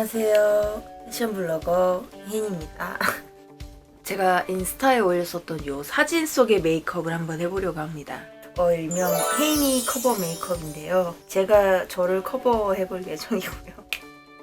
안녕하세요. 패션 블로거 혜인입니다. 제가 인스타에 올렸었던 요 사진 속의 메이크업을 한번 해보려고 합니다. 어, 일명 혜인이 커버 메이크업인데요. 제가 저를 커버해볼 예정이고요.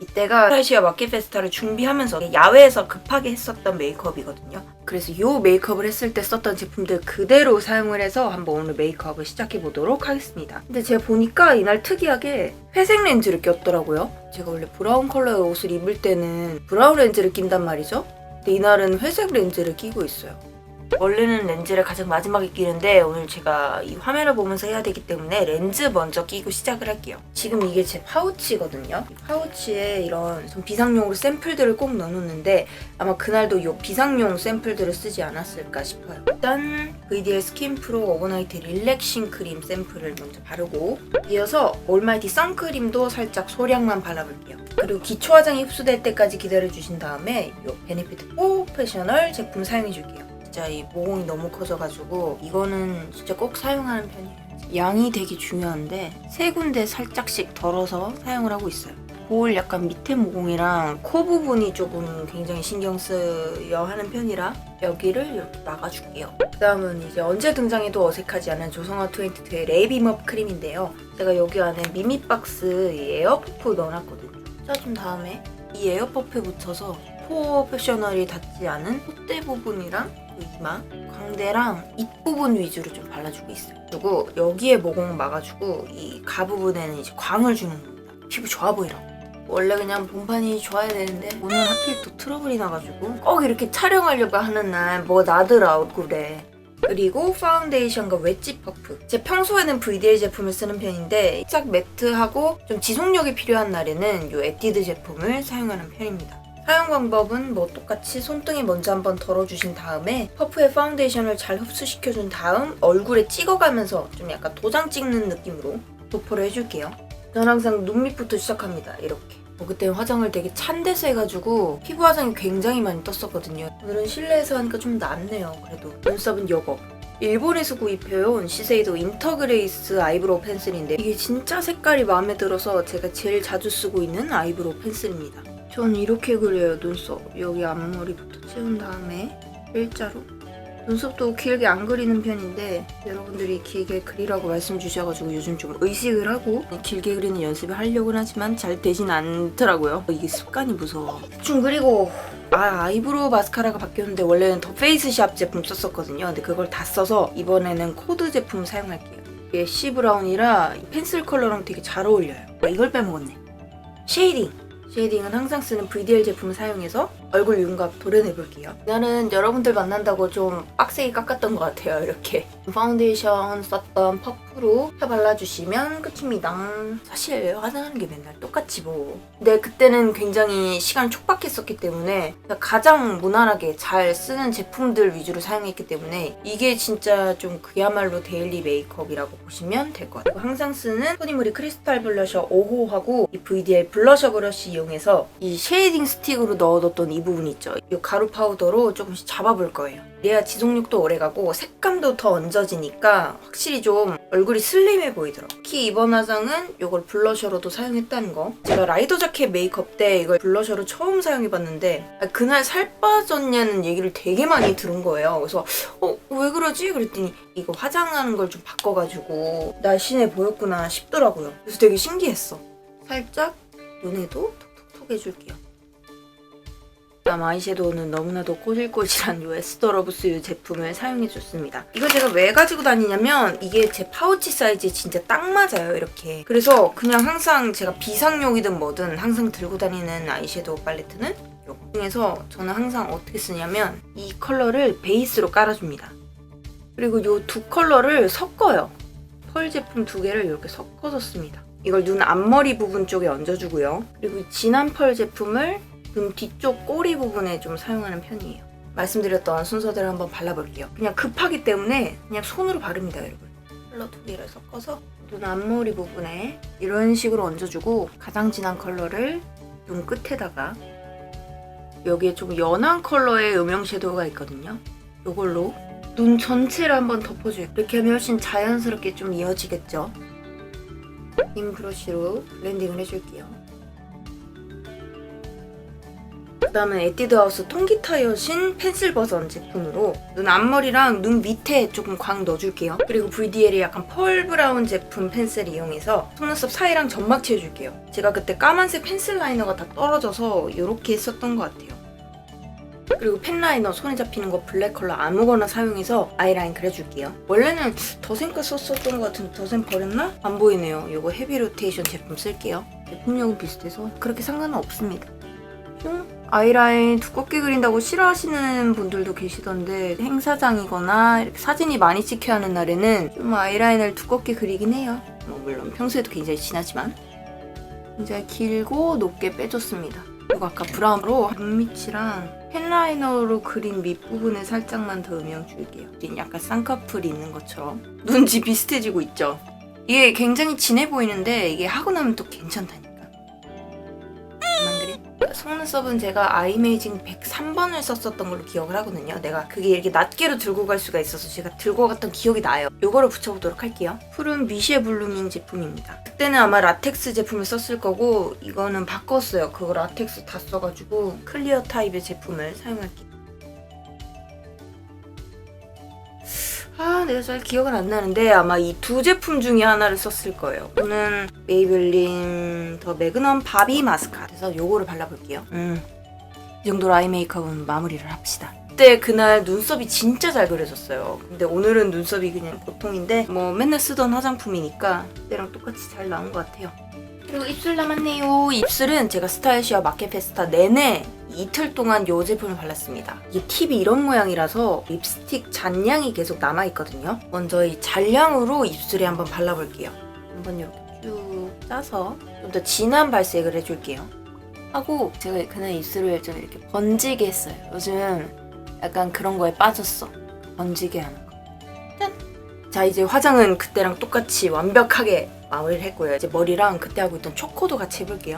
이때가 아시아 마켓 페스타를 준비하면서 야외에서 급하게 했었던 메이크업이거든요. 그래서 이 메이크업을 했을 때 썼던 제품들 그대로 사용을 해서 한번 오늘 메이크업을 시작해 보도록 하겠습니다. 근데 제가 보니까 이날 특이하게 회색 렌즈를 꼈더라고요. 제가 원래 브라운 컬러의 옷을 입을 때는 브라운 렌즈를 낀단 말이죠. 근데 이날은 회색 렌즈를 끼고 있어요. 원래는 렌즈를 가장 마지막에 끼는데 오늘 제가 이 화면을 보면서 해야 되기 때문에 렌즈 먼저 끼고 시작을 할게요. 지금 이게 제 파우치거든요. 이 파우치에 이런 좀 비상용으로 샘플들을 꼭 넣어놓는데 아마 그날도 이 비상용 샘플들을 쓰지 않았을까 싶어요. 일단 VDL 스킨 프로 오버나이트 릴렉싱 크림 샘플을 먼저 바르고 이어서 올마이티 선크림도 살짝 소량만 발라볼게요. 그리고 기초 화장이 흡수될 때까지 기다려주신 다음에 이 베네피트 프로페셔널 제품 사용해줄게요. 진짜 이 모공이 너무 커져가지고 이거는 진짜 꼭 사용하는 편이에요. 양이 되게 중요한데 세 군데 살짝씩 덜어서 사용을 하고 있어요. 볼 약간 밑에 모공이랑 코 부분이 조금 굉장히 신경 쓰여 하는 편이라 여기를 이렇게 막아줄게요. 그 다음은 이제 언제 등장해도 어색하지 않은 조성아 22의 레이비업 크림인데요. 제가 여기 안에 미미박스 이 에어퍼프 넣어놨거든요. 짜준 다음에 이 에어퍼프에 붙여서 프로페셔널이 닿지 않은 콧대 부분이랑 그 이마, 광대랑 입 부분 위주로 좀 발라주고 있어요. 그리고 여기에 모공 막아주고 이 가 부분에는 이제 광을 주는 겁니다. 피부 좋아 보이라고. 원래 그냥 본판이 좋아야 되는데 오늘 하필 또 트러블이 나가지고 꼭 이렇게 촬영하려고 하는 날 뭐 나더라 얼굴에 그리고 파운데이션과 웨지 퍼프 제 평소에는 VDL 제품을 쓰는 편인데 살짝 매트하고 좀 지속력이 필요한 날에는 이 에뛰드 제품을 사용하는 편입니다 사용 방법은 뭐 똑같이 손등에 먼저 한번 덜어주신 다음에 퍼프에 파운데이션을 잘 흡수시켜준 다음 얼굴에 찍어가면서 좀 약간 도장 찍는 느낌으로 도포를 해줄게요 전 항상 눈 밑부터 시작합니다 이렇게 뭐 그때 화장을 되게 찬 데서 해가지고 피부 화장이 굉장히 많이 떴었거든요. 오늘은 실내에서 하니까 좀 낫네요. 그래도 눈썹은 요거. 일본에서 구입해온 시세이도 인터그레이스 아이브로우 펜슬인데 이게 진짜 색깔이 마음에 들어서 제가 제일 자주 쓰고 있는 아이브로우 펜슬입니다. 전 이렇게 그려요 눈썹. 여기 앞머리부터 채운 다음에 일자로 눈썹도 길게 안 그리는 편인데 여러분들이 길게 그리라고 말씀 주셔가지고 요즘 좀 의식을 하고 길게 그리는 연습을 하려고는 하지만 잘 되진 않더라고요. 이게 습관이 무서워. 대충 그리고 아 아이브로우 마스카라가 바뀌었는데 원래는 더 페이스 샵 제품 썼었거든요. 근데 그걸 다 써서 이번에는 코드 제품 사용할게요. 이게 씨 브라운이라 이 펜슬 컬러랑 되게 잘 어울려요. 아, 이걸 빼먹었네. 쉐이딩. 쉐이딩은 항상 쓰는 VDL 제품을 사용해서 얼굴 윤곽 도려내볼게요. 나는 여러분들 만난다고 좀 빡세게 깎았던 것 같아요. 이렇게 파운데이션 썼던 퍼프로 펴 발라주시면 끝입니다. 사실 화장하는 게 맨날 똑같지 뭐. 근데 그때는 굉장히 시간 촉박했었기 때문에 가장 무난하게 잘 쓰는 제품들 위주로 사용했기 때문에 이게 진짜 좀 그야말로 데일리 메이크업이라고 보시면 될 것 같아요. 항상 쓰는 토니모리 크리스탈 블러셔 5호하고 이 VDL 블러셔 브러쉬 이용해서 이 쉐이딩 스틱으로 넣어뒀던 이 부분 있죠. 이 가루 파우더로 조금씩 잡아볼 거예요. 그래야 지속력도 오래가고 색감도 더 얹어지니까 확실히 좀 얼굴이 슬림해 보이더라고요. 특히 이번 화장은 이걸 블러셔로도 사용했다는 거. 제가 라이더 자켓 메이크업 때 이걸 블러셔로 처음 사용해봤는데 아, 그날 살 빠졌냐는 얘기를 되게 많이 들은 거예요. 그래서 어, 왜 그러지? 그랬더니 이거 화장하는 걸 좀 바꿔가지고 날씬해 보였구나 싶더라고요. 그래서 되게 신기했어. 살짝 눈에도 톡톡톡 해줄게요. 다음 아이섀도우는 너무나도 꼬질꼬질한 요 에스더 러브스 유 제품을 사용해줬습니다. 이거 제가 왜 가지고 다니냐면 이게 제 파우치 사이즈에 진짜 딱 맞아요 이렇게. 그래서 그냥 항상 제가 비상용이든 뭐든 항상 들고 다니는 아이섀도우 팔레트는 요 중에서 저는 항상 어떻게 쓰냐면 이 컬러를 베이스로 깔아줍니다. 그리고 요 두 컬러를 섞어요. 펄 제품 두 개를 이렇게 섞어서 씁니다. 이걸 눈 앞머리 부분 쪽에 얹어주고요. 그리고 이 진한 펄 제품을 눈 뒤쪽 꼬리 부분에 좀 사용하는 편이에요. 말씀드렸던 순서대로 한번 발라볼게요. 그냥 급하기 때문에 그냥 손으로 바릅니다, 여러분. 컬러 두 개를 섞어서 눈 앞머리 부분에 이런 식으로 얹어주고 가장 진한 컬러를 눈 끝에다가 여기에 좀 연한 컬러의 음영 섀도우가 있거든요. 이걸로 눈 전체를 한번 덮어줘요. 이렇게 하면 훨씬 자연스럽게 좀 이어지겠죠. 흰 브러쉬로 블렌딩을 해줄게요. 그다음은 에뛰드하우스 통기타 여신 펜슬 버전 제품으로 눈 앞머리랑 눈 밑에 조금 광 넣어줄게요. 그리고 VDL의 약간 펄 브라운 제품 펜슬 이용해서 속눈썹 사이랑 점막 채워줄게요. 제가 그때 까만색 펜슬 라이너가 다 떨어져서 이렇게 했었던 것 같아요. 그리고 펜 라이너 손에 잡히는 거 블랙 컬러 아무거나 사용해서 아이라인 그려줄게요. 원래는 더샘거 썼었던 것 같은데 더샘 버렸나? 안 보이네요. 이거 헤비 로테이션 제품 쓸게요. 제품력은 비슷해서 그렇게 상관은 없습니다. 뿅. 아이라인 두껍게 그린다고 싫어하시는 분들도 계시던데 행사장이거나 사진이 많이 찍혀야 하는 날에는 좀 아이라인을 두껍게 그리긴 해요. 뭐 물론 평소에도 굉장히 진하지만 굉장히 길고 높게 빼줬습니다. 그리고 아까 브라운으로 눈밑이랑 펜라이너로 그린 밑부분에 살짝만 더 음영 줄게요. 약간 쌍꺼풀이 있는 것처럼 눈지 비슷해지고 있죠. 이게 굉장히 진해 보이는데 이게 하고 나면 또 그래. 속눈썹은 제가 아이메이징 103번을 썼었던 걸로 기억을 하거든요. 내가 그게 이렇게 낱개로 들고 갈 수가 있어서 제가 들고 갔던 기억이 나요. 요거를 붙여보도록 할게요. 푸른 미쉐 블루밍 제품입니다. 그때는 아마 라텍스 제품을 썼을 거고 이거는 바꿨어요. 그거 라텍스 다 써가지고 클리어 타입의 제품을 사용할게요. 아, 내가 잘 기억은 안 나는데 아마 이 두 제품 중에 하나를 썼을 거예요. 저는 메이블린 더 매그넘 바비 마스카. 그래서 요거를 발라볼게요. 음, 이 정도로 아이 메이크업은 마무리를 합시다. 그때 그날 눈썹이 진짜 잘 그려졌어요. 근데 오늘은 눈썹이 그냥 보통인데 뭐 맨날 쓰던 화장품이니까 그때랑 똑같이 잘 나온 것 같아요. 그리고 입술 남았네요. 입술은 제가 스타일시와 마켓페스타 내내 이틀 동안 이 제품을 발랐습니다. 이게 팁이 이런 모양이라서 립스틱 잔량이 계속 남아있거든요. 먼저 이 잔량으로 입술에 한번 발라볼게요. 한번 이렇게 쭉 짜서 좀 더 진한 발색을 해줄게요. 하고 제가 그날 입술을 좀 이렇게 번지게 했어요. 요즘 약간 그런 거에 빠졌어. 번지게 하는 거. 짠! 자 이제 화장은 그때랑 똑같이 완벽하게 마무리를 했고요. 이제 머리랑 그때 하고 있던 초코도 같이 해볼게요.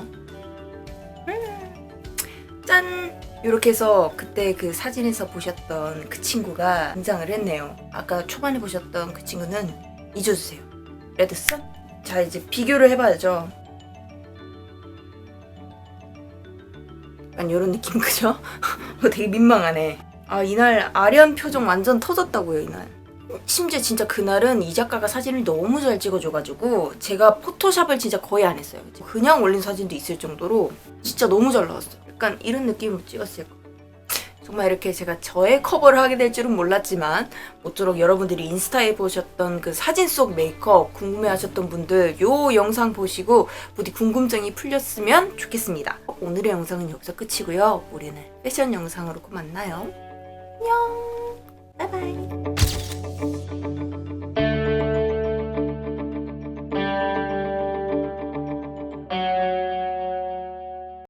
음, 짠! 이렇게 해서 그때 그 사진에서 보셨던 그 친구가 등장을 했네요. 아까 초반에 보셨던 그 친구는 잊어주세요. 레드슨? 자 이제 비교를 해봐야죠. 약간 이런 느낌 그죠? 되게 민망하네. 아 이날 아련 표정 완전 터졌다고요 이날. 심지어 진짜 그날은 이 작가가 사진을 너무 잘 찍어줘가지고 제가 포토샵을 진짜 거의 안 했어요. 그냥 올린 사진도 있을 정도로 진짜 너무 잘 나왔어요. 약간 이런 느낌으로 찍었을 거. 정말 이렇게 제가 저의 커버를 하게 될 줄은 몰랐지만 모쪼록 여러분들이 인스타에 보셨던 그 사진 속 메이크업 궁금해하셨던 분들 요 영상 보시고 부디 궁금증이 풀렸으면 좋겠습니다. 오늘의 영상은 여기서 끝이고요. 우리는 패션 영상으로 꼭 만나요. 안녕. 바이바이.